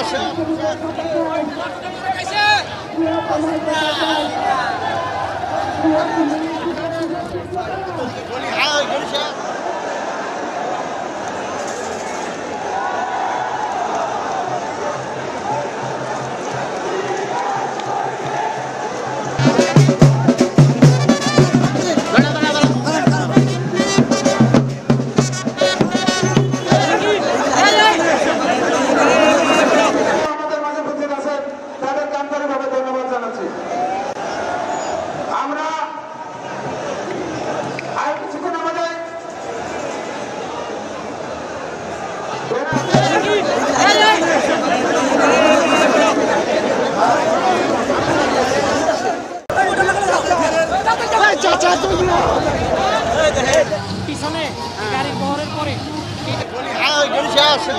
আসেন। পিছনে গাড়ি বহরের পরে আসেন